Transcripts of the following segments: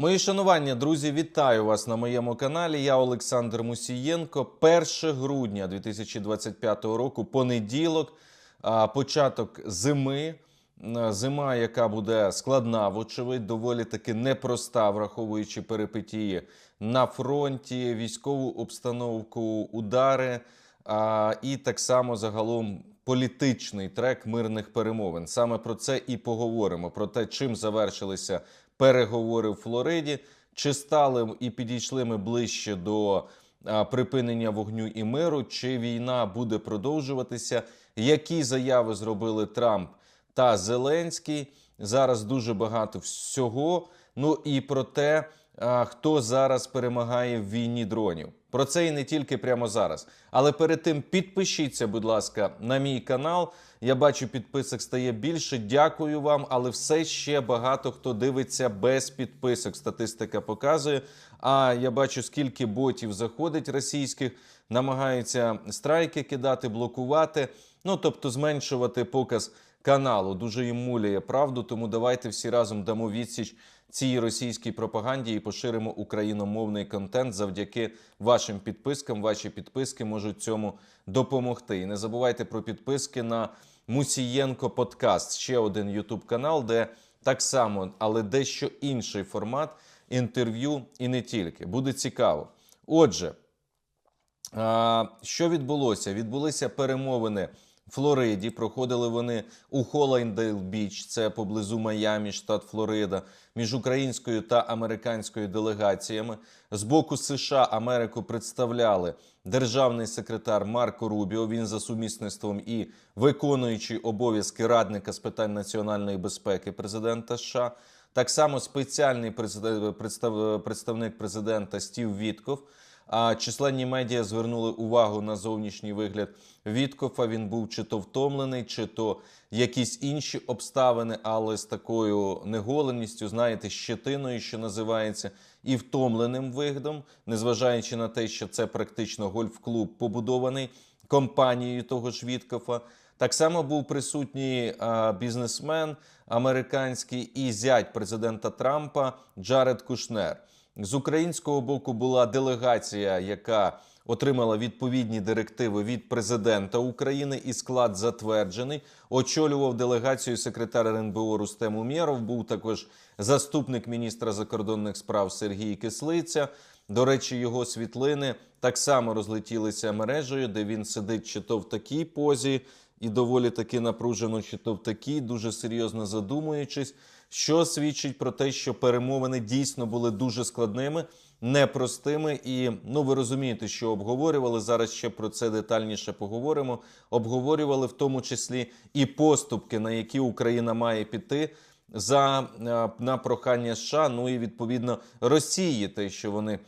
Мої шанування, друзі, вітаю вас на моєму каналі. Я Олександр Мусієнко. 1 грудня 2025 року, понеділок, початок зими. Зима, яка буде складна, вочевидь, доволі таки непроста, враховуючи перипетії на фронті, військову обстановку, удари і так само загалом політичний трек мирних перемовин. Саме про це і поговоримо: про те, чим завершилися переговори в Флориді, чи стали і підійшли ми ближче до припинення вогню і миру, чи війна буде продовжуватися, які заяви зробили Трамп та Зеленський. Зараз дуже багато всього. Ну і про те, хто зараз перемагає в війні дронів. Про це і не тільки прямо зараз. Але перед тим підпишіться, будь ласка, на мій канал. Я бачу, підписок стає більше. Дякую вам, але все ще багато хто дивиться без підписок. Статистика показує. А я бачу, скільки ботів заходить російських, намагаються страйки кидати, блокувати. Ну тобто зменшувати показ каналу. Дуже їм муляє правду. Тому давайте всі разом дамо відсіч цій російській пропаганді і поширимо україномовний контент завдяки вашим підпискам. Ваші підписки можуть цьому допомогти. І не забувайте про підписки на Мусієнко Подкаст, ще один Ютуб канал, де так само, але дещо інший формат інтерв'ю і не тільки. Буде цікаво. Отже, Що відбулося? Відбулися перемовини Флориді. Проходили вони у Холлайндейл Біч, це поблизу Майамі, штат Флорида, між українською та американською делегаціями. З боку США Америку представляли державний секретар Марко Рубіо. Він за сумісництвом і виконуючий обов'язки радника з питань національної безпеки президента США. Так само спеціальний представник президента Стів Вітков. А численні медіа звернули увагу на зовнішній вигляд Віткофа. Він був чи то втомлений, чи то якісь інші обставини, але з такою неголеністю, знаєте, щетиною, що називається, і втомленим виглядом, незважаючи на те, що це практично гольф-клуб побудований компанією того ж Віткофа. Так само був присутній а, бізнесмен американський і зять президента Трампа Джаред Кушнер. З українського боку була делегація, яка отримала відповідні директиви від президента України, і склад затверджений. Очолював делегацію секретар РНБО Рустем Умєров. Був також заступник міністра закордонних справ Сергій Кислиця. До речі, його світлини так само розлетілися мережею, де він сидить чи то в такій позі, і доволі таки напружено, чи то в такій, дуже серйозно задумуючись, що свідчить про те, що перемовини дійсно були дуже складними, непростими. І ну ви розумієте, що обговорювали зараз. Ще про це детальніше поговоримо. Обговорювали в тому числі і поступки, на які Україна має піти. За е, на прохання США, ну і відповідно Росії, те, що вони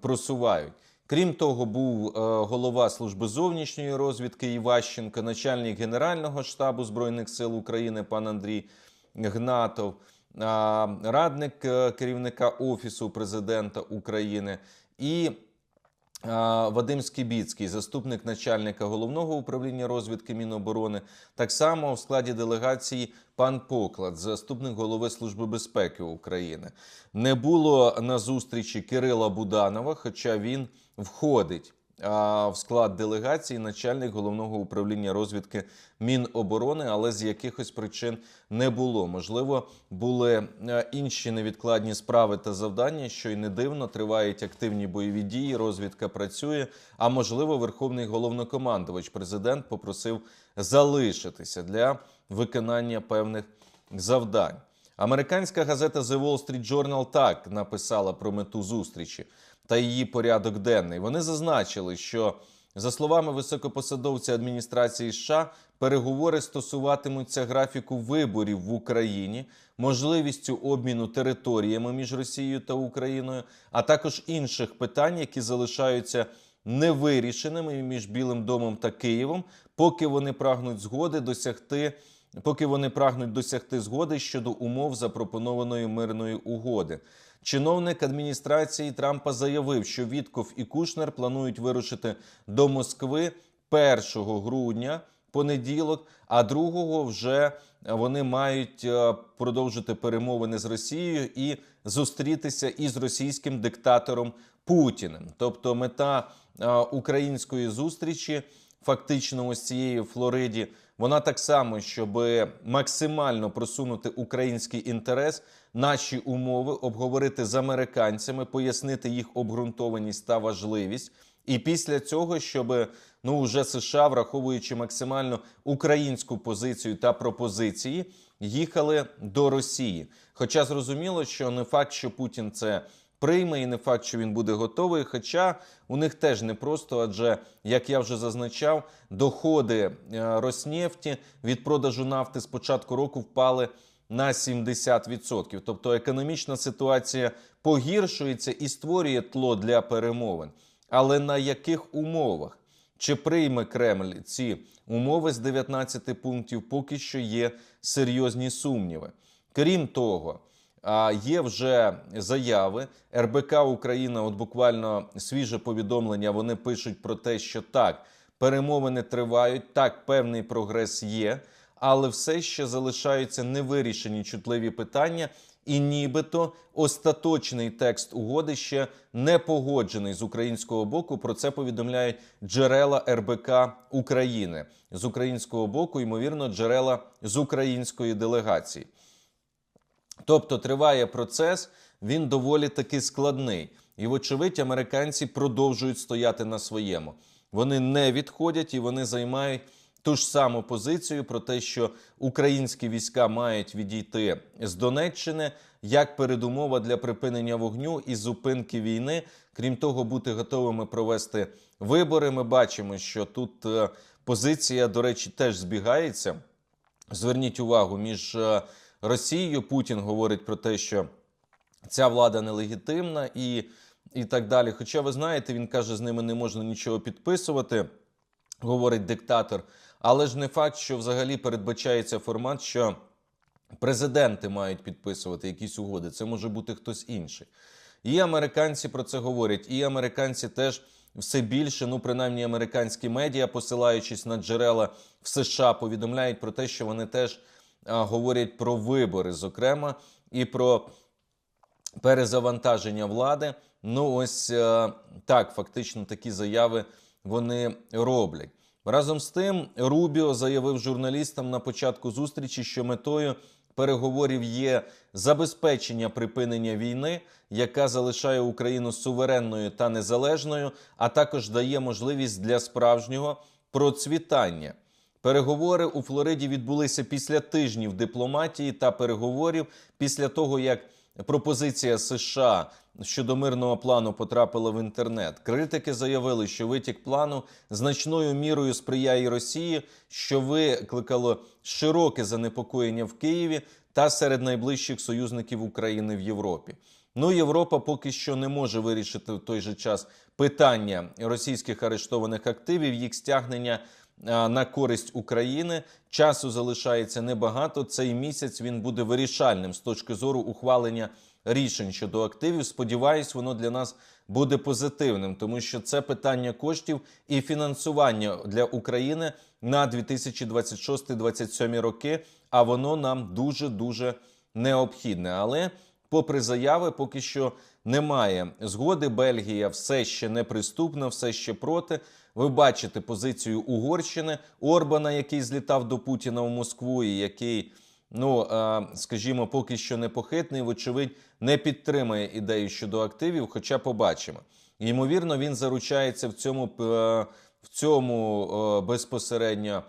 просувають. Крім того, був е, голова служби зовнішньої розвідки Іващенко, начальник Генерального штабу Збройних сил України пан Андрій Гнатов, радник е, керівника Офісу президента України і Вадим Скібіцький, заступник начальника головного управління розвідки Міноборони. Так само в складі делегації пан Поклад, заступник голови Служби безпеки України. Не було на зустрічі Кирила Буданова, хоча він входить в склад делегації начальник головного управління розвідки Міноборони, але з якихось причин не було. Можливо, були е, інші невідкладні справи та завдання, що й не дивно тривають активні бойові дії. Розвідка працює. А можливо, верховний головнокомандувач президент попросив залишитися для виконання певних завдань. Американська газета The Wall Street Journal так написала про мету зустрічі та її порядок денний. Вони зазначили, що за словами високопосадовця адміністрації США, переговори стосуватимуться графіку виборів в Україні, можливістю обміну територіями між Росією та Україною, а також інших питань, які залишаються невирішеними між Білим домом та Києвом, поки вони прагнуть згоди досягти. Поки вони прагнуть досягти згоди щодо умов запропонованої мирної угоди, чиновник адміністрації Трампа заявив, що Вітков і Кушнер планують вирушити до Москви 1 грудня понеділок, а другого вже вони мають е, продовжити перемовини з Росією і зустрітися із російським диктатором Путіним. Тобто, мета е, української зустрічі, фактично, ось цієї Флориді, вона так само, щоб максимально просунути український інтерес, наші умови, обговорити з американцями, пояснити їх обґрунтованість та важливість. І після цього, щоб ну вже США, враховуючи максимально українську позицію та пропозиції, їхали до Росії. Хоча зрозуміло, що не факт, що Путін це прийме, і не факт, що він буде готовий. Хоча у них теж непросто, адже як я вже зазначав, доходи е, Роснефті від продажу нафти з початку року впали. На 70%. тобто економічна ситуація погіршується і створює тло для перемовин. Але на яких умовах? Чи прийме Кремль ці умови з 19 пунктів? Поки що є серйозні сумніви. Крім того, а, є вже заяви РБК Україна. От буквально свіже повідомлення. Вони пишуть про те, що так, перемовини тривають, так, певний прогрес є, але все ще залишаються невирішені чутливі питання. І нібито остаточний текст угоди ще не погоджений з українського боку. Про це повідомляють джерела РБК України з українського боку, ймовірно, джерела з української делегації. Тобто триває процес, він доволі таки складний. І, вочевидь, американці продовжують стояти на своєму. Вони не відходять і вони займають ту ж саму позицію про те, що українські війська мають відійти з Донеччини як передумова для припинення вогню і зупинки війни. Крім того, бути готовими провести вибори. Ми бачимо, що тут е, позиція, до речі, теж збігається. Зверніть увагу між е, Росією. Путін говорить про те, що ця влада нелегітимна і, і так далі. Хоча ви знаєте, він каже, з ними не можна нічого підписувати, говорить диктатор. Але ж не факт, що взагалі передбачається формат, що президенти мають підписувати якісь угоди. Це може бути хтось інший. І американці про це говорять, і американці теж все більше, ну принаймні американські медіа, посилаючись на джерела в США, повідомляють про те, що вони теж говорять про вибори, зокрема, і про перезавантаження влади. Ну, ось так, фактично такі заяви вони роблять. Разом з тим, Рубіо заявив журналістам на початку зустрічі, що метою переговорів є забезпечення припинення війни, яка залишає Україну суверенною та незалежною, а також дає можливість для справжнього процвітання. Переговори у Флориді відбулися після тижнів дипломатії та переговорів після того, як пропозиція США щодо мирного плану потрапила в інтернет. Критики заявили, що витік плану значною мірою сприяє Росії, що викликало широке занепокоєння в Києві та серед найближчих союзників України в Європі. Ну, Європа поки що не може вирішити в той же час питання російських арештованих активів, їх стягнення на користь України. Часу залишається небагато. Цей місяць він буде вирішальним з точки зору ухвалення рішень щодо активів. Сподіваюсь, воно для нас буде позитивним, тому що це питання коштів і фінансування для України на 2026-2027 роки. А воно нам дуже дуже необхідне. Але, попри заяви, поки що немає згоди. Бельгія все ще неприступна, все ще проти. Ви бачите позицію Угорщини Орбана, який злітав до Путіна в Москву, і який, ну скажімо, поки що непохитний, вочевидь, не підтримує ідею щодо активів. Хоча побачимо. Ймовірно, він заручається в цьому в цьому безпосередньо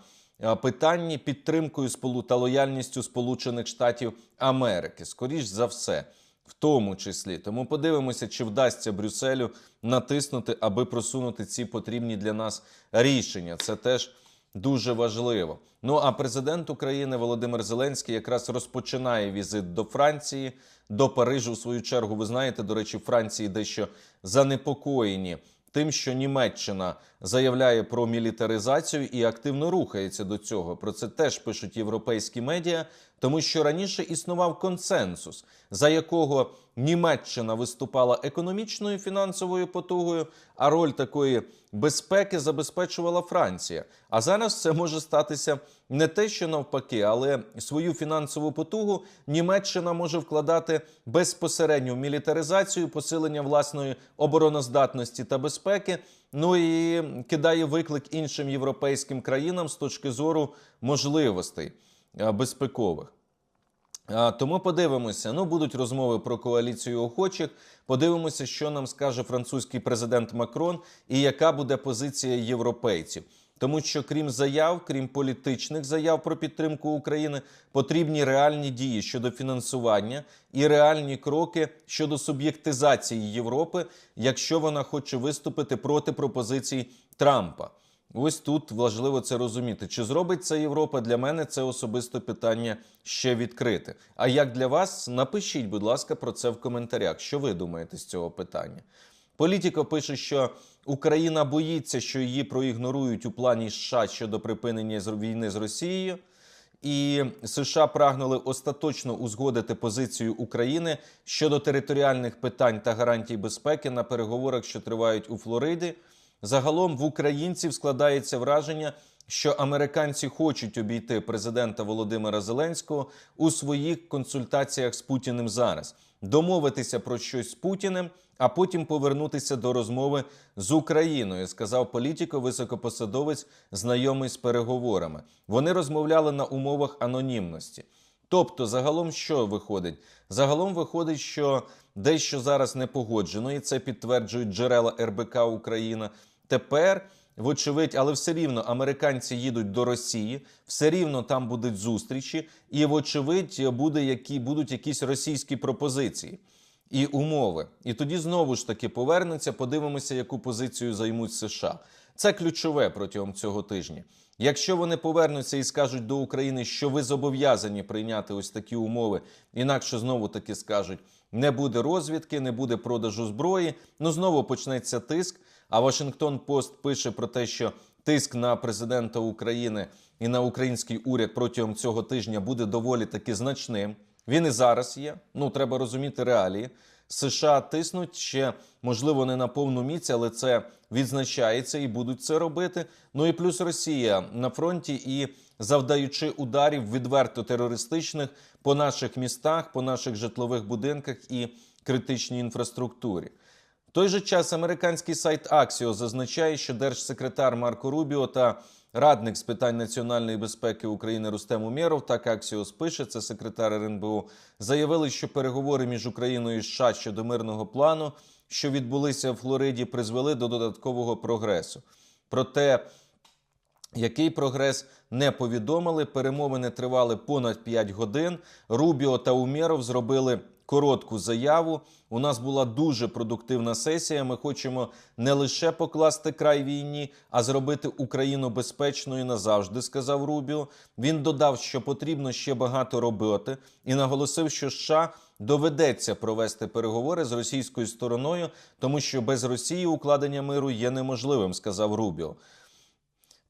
питанні підтримкою та лояльністю Сполучених Штатів Америки. Скоріш за все в тому числі. Тому подивимося, чи вдасться Брюсселю натиснути, аби просунути ці потрібні для нас рішення. Це теж дуже важливо. Ну а президент України Володимир Зеленський якраз розпочинає візит до Франції, до Парижу. В свою чергу, ви знаєте, до речі, Франції дещо занепокоєні. Тим, що Німеччина заявляє про мілітаризацію і активно рухається до цього. Про це теж пишуть європейські медіа. Тому що раніше існував консенсус, за якого Німеччина виступала економічною фінансовою потугою, а роль такої безпеки забезпечувала Франція. А зараз це може статися не те, що навпаки, але свою фінансову потугу Німеччина може вкладати безпосередньо в мілітаризацію, посилення власної обороноздатності та безпеки. Ну і кидає виклик іншим європейським країнам з точки зору можливостей безпекових. Тому подивимося. Ну, будуть розмови про коаліцію охочих. Подивимося, що нам скаже французький президент Макрон і яка буде позиція європейців. Тому що крім заяв, крім політичних заяв про підтримку України, потрібні реальні дії щодо фінансування і реальні кроки щодо суб'єктизації Європи, якщо вона хоче виступити проти пропозицій Трампа. Ось тут важливо це розуміти. Чи зробить це Європа для мене? Це особисто питання ще відкрите. А як для вас? Напишіть, будь ласка, про це в коментарях. Що ви думаєте з цього питання? Політико пише, що Україна боїться, що її проігнорують у плані США щодо припинення війни з Росією. І США прагнули остаточно узгодити позицію України щодо територіальних питань та гарантій безпеки на переговорах, що тривають у Флориді. Загалом в українців складається враження, що американці хочуть обійти президента Володимира Зеленського у своїх консультаціях з Путіним зараз, домовитися про щось з Путіним, а потім повернутися до розмови з Україною, сказав політико, високопосадовець, знайомий з переговорами. Вони розмовляли на умовах анонімності. Тобто, загалом що виходить? Загалом виходить, що дещо зараз не погоджено, і це підтверджують джерела РБК Україна. Тепер, вочевидь, але все рівно американці їдуть до Росії, все рівно там будуть зустрічі, і вочевидь буде які будуть якісь російські пропозиції і умови. І тоді знову ж таки повернеться. Подивимося, яку позицію займуть США. Це ключове протягом цього тижня. Якщо вони повернуться і скажуть до України, що ви зобов'язані прийняти ось такі умови, інакше знову таки скажуть, не буде розвідки, не буде продажу зброї. Ну знову почнеться тиск. А Вашингтон Пост пише про те, що тиск на президента України і на український уряд протягом цього тижня буде доволі таки значним. Він і зараз є. Ну треба розуміти реалії. США тиснуть ще, можливо, не на повну міць, але це відзначається і будуть це робити. Ну і плюс Росія на фронті і завдаючи ударів відверто терористичних по наших містах, по наших житлових будинках і критичній інфраструктурі. Той же час американський сайт Axios зазначає, що держсекретар Марко Рубіо та радник з питань національної безпеки України Рустем Умєров, так Axios пише, це секретар РНБО, заявили, що переговори між Україною і США щодо мирного плану, що відбулися в Флориді, призвели до додаткового прогресу. Проте який прогрес не повідомили. Перемовини тривали понад 5 годин. Рубіо та Умєров зробили коротку заяву. У нас була дуже продуктивна сесія. Ми хочемо не лише покласти край війні, а зробити Україну безпечною назавжди, сказав Рубіо. Він додав, що потрібно ще багато робити, і наголосив, що США доведеться провести переговори з російською стороною, тому що без Росії укладення миру є неможливим, сказав Рубіо.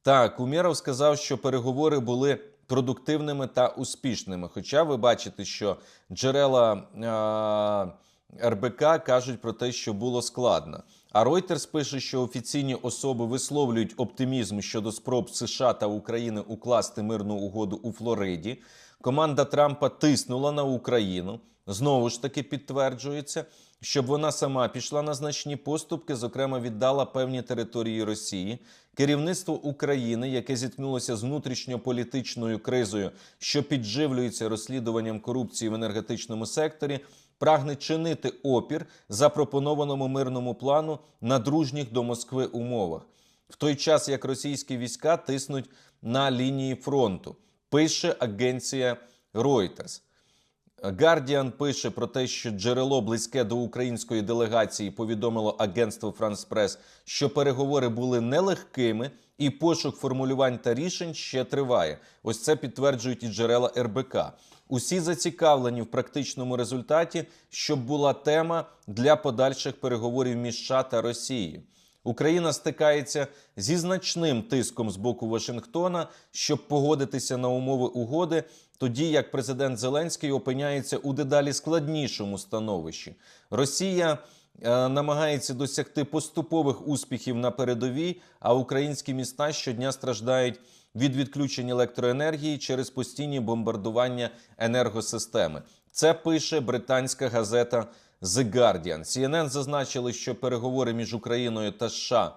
Так, Умєров сказав, що переговори були продуктивними та успішними. Хоча ви бачите, що джерела е- РБК кажуть про те, що було складно. А Reuters пише, що офіційні особи висловлюють оптимізм щодо спроб США та України укласти мирну угоду у Флориді. Команда Трампа тиснула на Україну. Знову ж таки підтверджується, щоб вона сама пішла на значні поступки, зокрема віддала певні території Росії. Керівництво України, яке зіткнулося з внутрішньополітичною кризою, що підживлюється розслідуванням корупції в енергетичному секторі, прагне чинити опір запропонованому мирному плану на дружніх до Москви умовах, в той час як російські війська тиснуть на лінії фронту. Пише агенція Reuters. Guardian пише про те, що джерело близьке до української делегації повідомило агентство France Press, що переговори були нелегкими, і пошук формулювань та рішень ще триває. Ось це підтверджують і джерела РБК. Усі зацікавлені в практичному результаті, щоб була тема для подальших переговорів між США та Росією. Україна стикається зі значним тиском з боку Вашингтона, щоб погодитися на умови угоди, тоді як президент Зеленський опиняється у дедалі складнішому становищі. Росія е, намагається досягти поступових успіхів на передовій, а українські міста щодня страждають від відключень електроенергії через постійні бомбардування енергосистеми. Це пише британська газета The Guardian. CNN зазначили, що переговори між Україною та США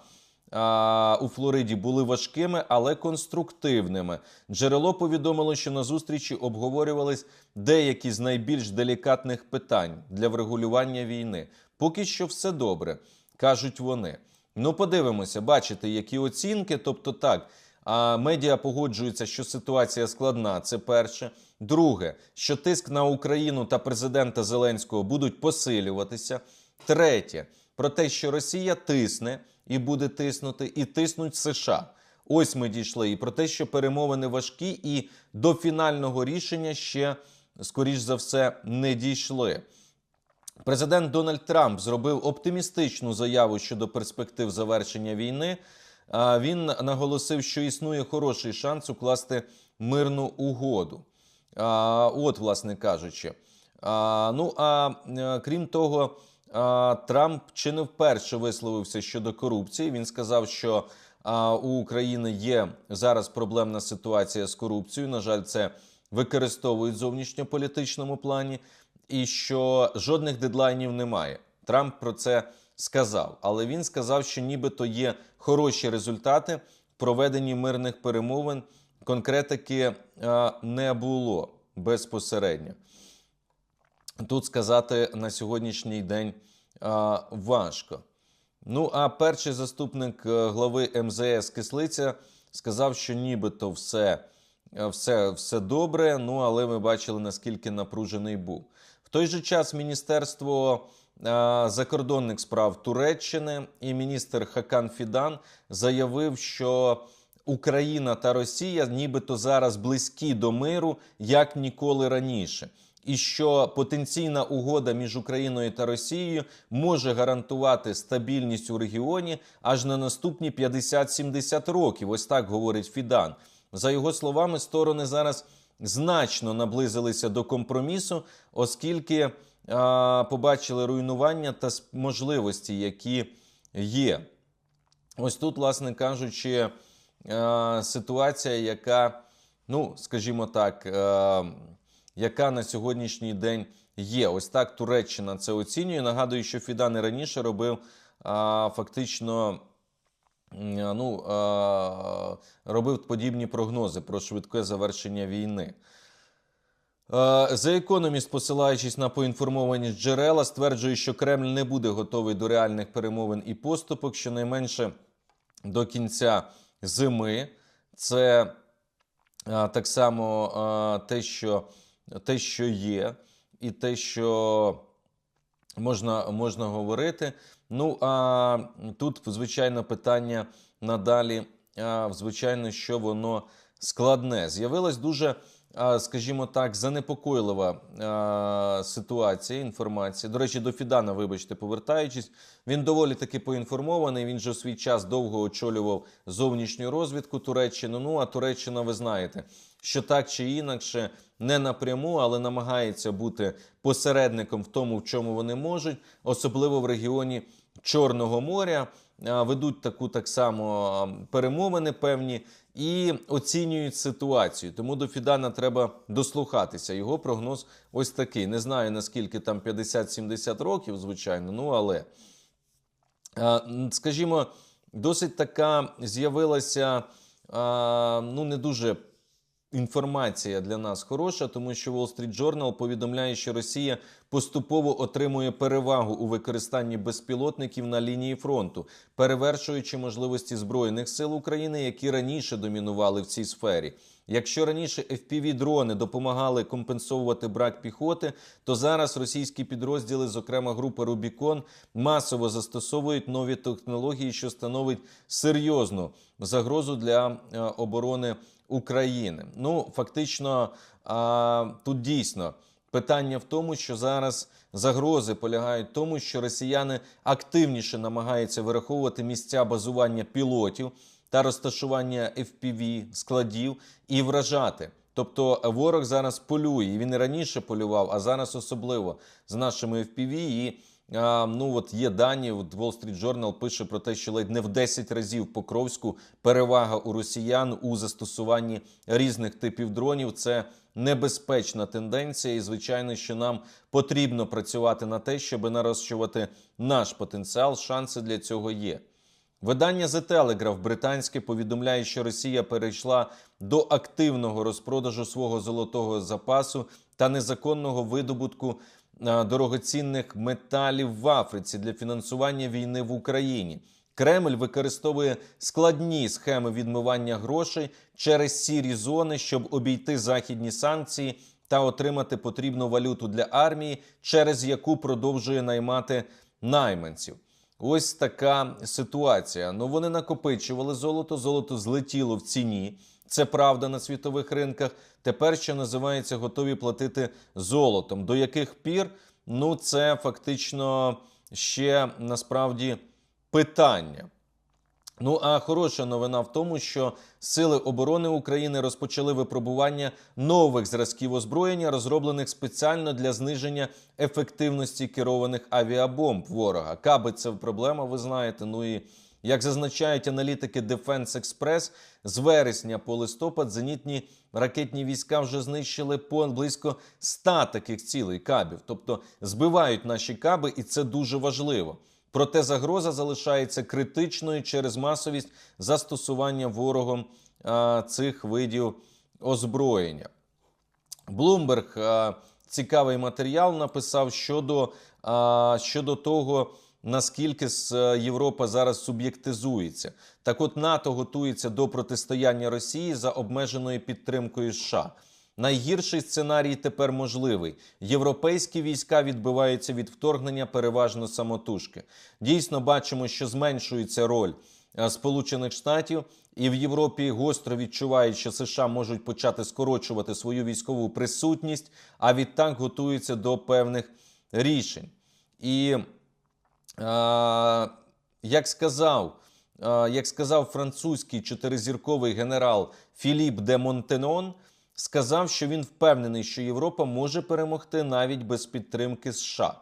а, у Флориді були важкими, але конструктивними. Джерело повідомило, що на зустрічі обговорювались деякі з найбільш делікатних питань для врегулювання війни. Поки що все добре, кажуть вони. Ну, подивимося, бачите, які оцінки. Тобто, так, а медіа погоджуються, що ситуація складна. Це перше. Друге, що тиск на Україну та президента Зеленського будуть посилюватися. Третє, про те, що Росія тисне і буде тиснути, і тиснуть США. Ось ми дійшли. І про те, що перемовини важкі, і до фінального рішення ще, скоріш за все, не дійшли. Президент Дональд Трамп зробив оптимістичну заяву щодо перспектив завершення війни. Він наголосив, що існує хороший шанс укласти мирну угоду. От, власне кажучи. Ну а е, крім того, Трамп чи не вперше висловився щодо корупції. Він сказав, що у України є зараз проблемна ситуація з корупцією. На жаль, це використовують в зовнішньополітичному плані, і що жодних дедлайнів немає. Трамп про це сказав, але він сказав, що нібито є хороші результати в проведенні мирних перемовин. Конкретики е, не було безпосередньо. Тут сказати на сьогоднішній день е, важко. Ну, а перший заступник е, глави МЗС Кислиця сказав, що нібито все, все, все добре. Ну, але ми бачили, наскільки напружений був. В той же час Міністерство закордонних справ Туреччини і міністр Хакан Фідан заявив, що Україна та Росія нібито зараз близькі до миру як ніколи раніше. І що потенційна угода між Україною та Росією може гарантувати стабільність у регіоні аж на наступні 50-70 років. Ось так говорить Фідан. За його словами, сторони зараз значно наблизилися до компромісу, оскільки побачили руйнування та можливості, які є. Ось тут, власне кажучи, е, ситуація, яка, ну, скажімо так, е, яка на сьогоднішній день є. Ось так Туреччина це оцінює. Нагадую, що Фідан і раніше робив е, фактично. Ну, робив подібні прогнози про швидке завершення війни. Е, The Economist, посилаючись на поінформованість джерела, стверджує, що Кремль не буде готовий до реальних перемовин і поступок, щонайменше до кінця зими. Це а, так само а, те, що, те, що є, і те, що можна, можна говорити. Ну а тут, звичайно, питання надалі, звичайно, що воно складне. З'явилась дуже, скажімо так, занепокойлива ситуація, інформація. До речі, до Фідана, вибачте, повертаючись, він доволі таки поінформований. Він же у свій час довго очолював зовнішню розвідку Туреччини. Ну а Туреччина, ви знаєте, що так чи інакше, не напряму, але намагається бути посередником в тому, в чому вони можуть, особливо в регіоні Чорного моря. Ведуть таку так само перемовини певні і оцінюють ситуацію. Тому до Фідана треба дослухатися. Його прогноз ось такий. Не знаю наскільки там 50-70 років, звичайно, ну але. Скажімо, досить така з'явилася ну не дуже інформація для нас хороша, тому що Wall Street Journal повідомляє, що Росія поступово отримує перевагу у використанні безпілотників на лінії фронту, перевершуючи можливості збройних сил України, які раніше домінували в цій сфері. Якщо раніше FPV-дрони допомагали компенсовувати брак піхоти, то зараз російські підрозділи, зокрема групи Рубікон, масово застосовують нові технології, що становить серйозну загрозу для е, оборони України. Ну фактично, а, тут дійсно Питання в тому, що зараз загрози полягають в тому, що росіяни активніше намагаються вираховувати місця базування пілотів та розташування FPV складів і вражати. Тобто ворог зараз полює. Він і раніше полював, а зараз особливо з нашими FPV. І ну от є дані. От Wall Street Journal пише про те, що ледь не в 10 разів Покровську перевага у росіян у застосуванні різних типів дронів. Це небезпечна тенденція, і звичайно, що нам потрібно працювати на те, щоб нарощувати наш потенціал. Шанси для цього є. Видання The Telegraph британське повідомляє, що Росія перейшла до активного розпродажу свого золотого запасу та незаконного видобутку дорогоцінних металів в Африці для фінансування війни в Україні. Кремль використовує складні схеми відмивання грошей через сірі зони, щоб обійти західні санкції та отримати потрібну валюту для армії, через яку продовжує наймати найманців. Ось така ситуація. Ну вони накопичували золото, золото злетіло в ціні. Це правда на світових ринках. Тепер що називається готові платити золотом. До яких пір? Ну це фактично ще насправді питання. Ну а хороша новина в тому, що Сили оборони України розпочали випробування нових зразків озброєння, розроблених спеціально для зниження ефективності керованих авіабомб ворога. Каби це проблема, ви знаєте. Ну і як зазначають аналітики Defense Express, з вересня по листопад зенітні ракетні війська вже знищили по близько 100 таких цілей кабів, тобто збивають наші каби, і це дуже важливо. Проте загроза залишається критичною через масовість застосування ворогом а, цих видів озброєння. Блумберг цікавий матеріал написав щодо, а, щодо того, наскільки е, Європа зараз суб'єктизується. Так от НАТО готується до протистояння Росії за обмеженою підтримкою США. Найгірший сценарій тепер можливий. Європейські війська відбиваються від вторгнення переважно самотужки. Дійсно, бачимо, що зменшується роль е, Сполучених Штатів, і в Європі гостро відчувають, що США можуть почати скорочувати свою військову присутність, а відтак готуються до певних рішень. І як сказав, як сказав французький чотиризірковий генерал Філіп де Монтенон, сказав, що він впевнений, що Європа може перемогти навіть без підтримки США.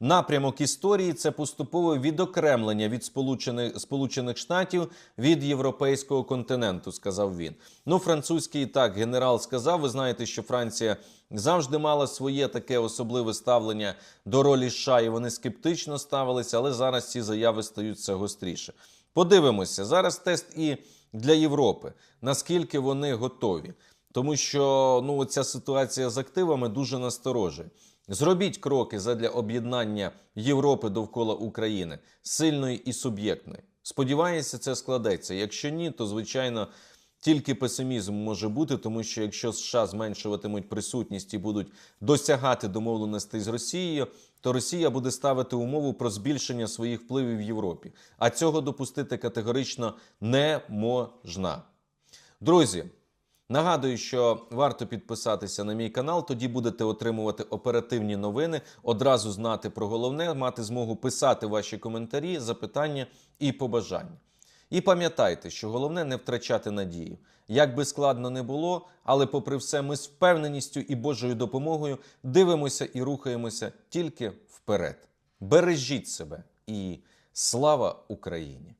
Напрямок історії це поступове відокремлення від Сполучених, Сполучених Штатів від європейського континенту, сказав він. Ну, французький так генерал сказав. Ви знаєте, що Франція завжди мала своє таке особливе ставлення до ролі США, і вони скептично ставилися, але зараз ці заяви стають все гостріше. Подивимося зараз. Тест і для Європи. Наскільки вони готові? Тому що ну ця ситуація з активами дуже насторожує. Зробіть кроки задля об'єднання Європи довкола України сильної і суб'єктної. Сподіваюся, це складеться. Якщо ні, то звичайно тільки песимізм може бути, тому що якщо США зменшуватимуть присутність і будуть досягати домовленостей з Росією, то Росія буде ставити умову про збільшення своїх впливів в Європі. А цього допустити категорично не можна. Друзі. Нагадую, що варто підписатися на мій канал, тоді будете отримувати оперативні новини, одразу знати про головне, мати змогу писати ваші коментарі, запитання і побажання. І пам'ятайте, що головне не втрачати надію. Як би складно не було, але попри все, ми з впевненістю і Божою допомогою дивимося і рухаємося тільки вперед. Бережіть себе і слава Україні!